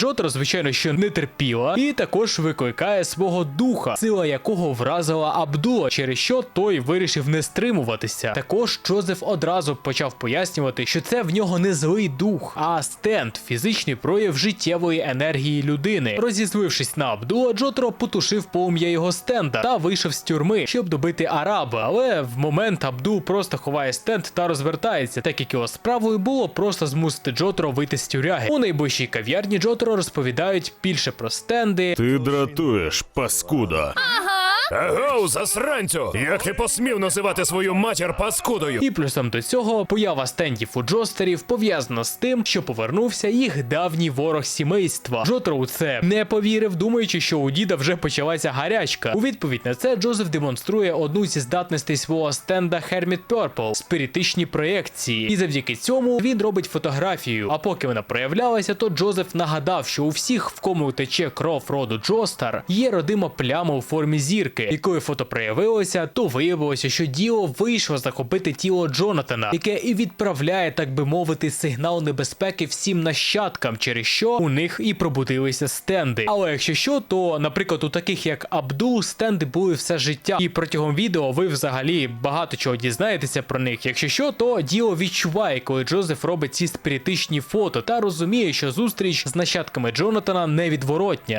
Джотро, звичайно, що не терпіла, і також викликає свого духа, сила якого вразила Абдула, через що той вирішив не стримуватися. Також Джозеф одразу почав пояснювати, що це в нього не злий дух, а стенд, фізичний прояв життєвої енергії людини. Розізлившись на Абдула, Джотро потушив полум'я його стенда та вийшов з тюрми, щоб добити араба. Але в момент Абдул просто ховає стенд та розвертається, так як його справою було просто змусити Джотро вийти з тюряги. У найближчій кав'ярні Джотро розповідають більше про стенди, Ти дратуєш, паскуда. Агоу, засранцю! Як ти посмів називати свою матір паскудою? І плюсом до цього поява стендів у Джостерів пов'язана з тим, що повернувся їх давній ворог сімейства. Джотро у це не повірив, думаючи, що у діда вже почалася гарячка. У відповідь на це Джозеф демонструє одну зі здатностей свого стенда Hermit Purple – спіритичні проєкції. І завдяки цьому він робить фотографію. А поки вона проявлялася, то Джозеф нагадав, що у всіх, в кому тече кров роду Джостар, є родима пляма у формі зірки. І коли фото проявилося, то виявилося, що діло вийшло захопити тіло Джонатана, яке і відправляє, так би мовити, сигнал небезпеки всім нащадкам, через що у них і пробудилися стенди. Але якщо що, то, наприклад, у таких як Абдул, стенди були все життя. І протягом відео ви взагалі багато чого дізнаєтеся про них. Якщо що, то діло відчуває, коли Джозеф робить ці спіритичні фото та розуміє, що зустріч з нащадками Джонатана невідворотня.